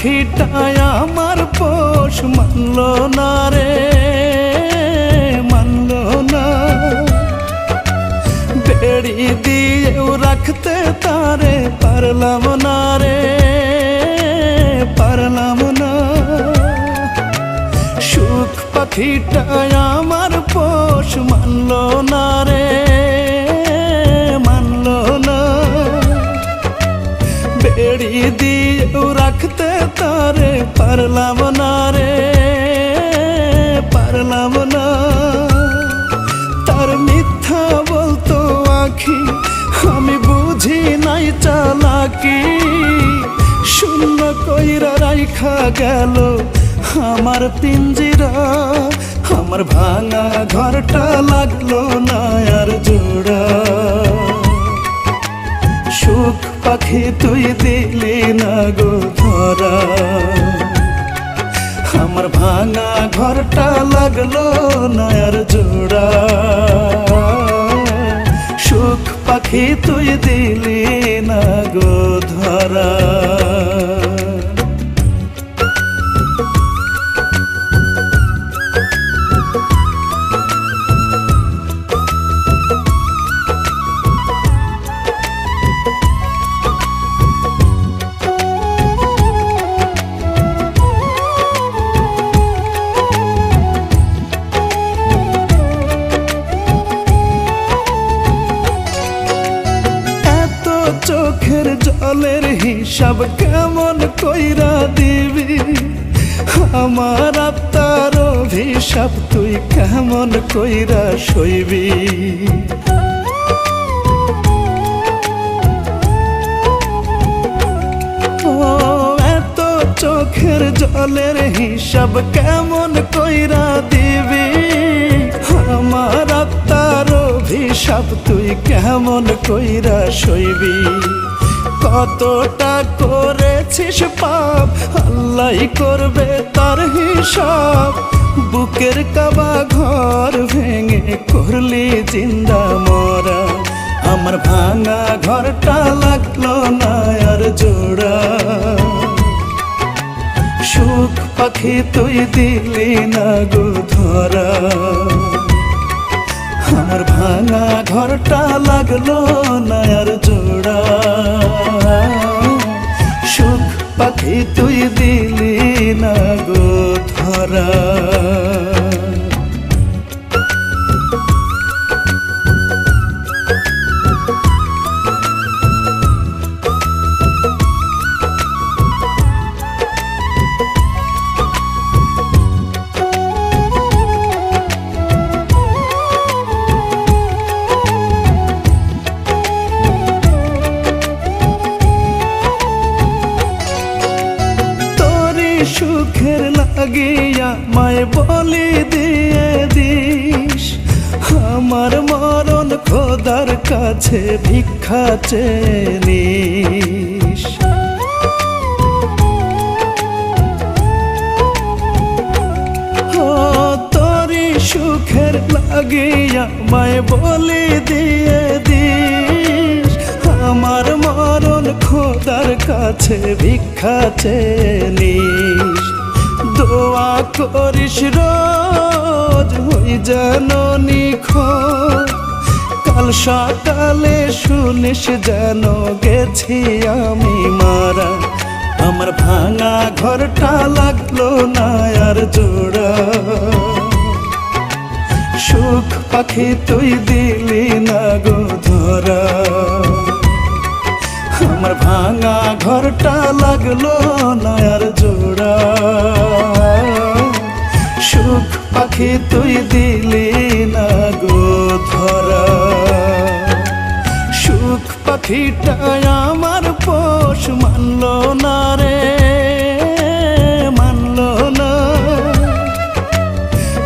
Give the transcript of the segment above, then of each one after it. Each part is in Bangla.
পাখিটায় আমার পোষ, মানল না রে, মানল না। বেড়ি দিয়েও রাখতে তারে পারলাম না রে, পারলাম না। সুখ পাখিটায় আমার পোষ, মানল না রে। দিয়েও রাখতে তারে পারলাম না রে, পারলাম না। তার মিথ্যা বলতো আখি, আমি বুঝি নাই চালাকি। শূন্য কইরা রাইখা গেল আমার পিঞ্জিরা, আমার ভাঙা ঘরটা লাগল না আর জোড়া। সুখ পাখি তুই দিলি না গো ধরা। আমার ভাঙা ঘরটা লাগল নয়ার জোড়া। সুখ পাখি তুই দিলি না গো ধরা। চোখের জলের হিসাব কেমন কইরা দিবি? আমার আত্মার অভিশাপ তুই কেমন কইরা সইবি? চোখের জলের হিসাব কেমন কইরা দিবি অভিশাপ তুই কেমন কইরা সইবি? কতটা করেছিস পাপ আল্লাহ করবে তার হিসাব। বুকের কাবা ঘর ভেঙে করলি জিন্দা মরা। আমার ভাঙা ঘরটা লাগল না আর জোড়া। সুখ পাখি তুই দিলি না গো ধরা। আমার ভাঙা ঘরটা লাগল নয়ার জোড়া। সুখ পাখি তুই দিলি সুখের লাগিয়া মায় বলি দিয়ে দিস। আমার মরণ খোদার কাছে ভিক্ষা চেনিস সুখের লাগিয়া মায় বলি দিয়ে দিস। আমার মরণ খোদার কাছে ভিক্ষা দোয়া করিস রোজ হই যেন নিখোঁজ। কাল সকালে শুনিস যেন গেছি আমি মারা। আমার ভাঙা ঘরটা লাগল না আর জোড়া। সুখ পাখি তুই দিলি না গো ধরা। আমার ভাঙা ঘরটা লাগল না আর পাখি তুই দিলি না গো ধরা। সুখ পাখিটা আমার পোষ মানল না রে, মানল না।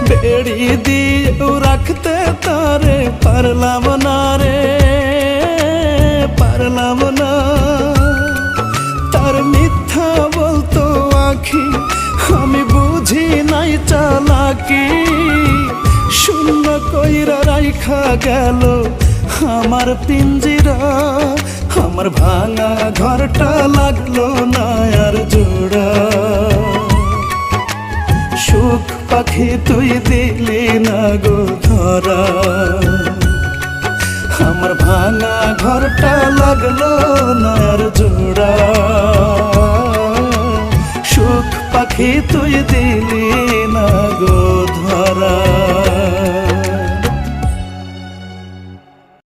বেড়ি দিয়েও রাখতে তারে পারলাম না রে, পারলাম না। তার মিথ্যা বলতো আখি, আমি বুঝি নাই বাকি শূন্য কইরা রাইখা গেল আমার পিঞ্জিরা। আমার ভাঙা ঘরটা লাগল না আর জোড়া। সুখ পাখি তুই দিলি না গো ধরা। আমার ভাঙা ঘরটা লাগল না আর জোড়া। সুখ পাখি তুই দিলি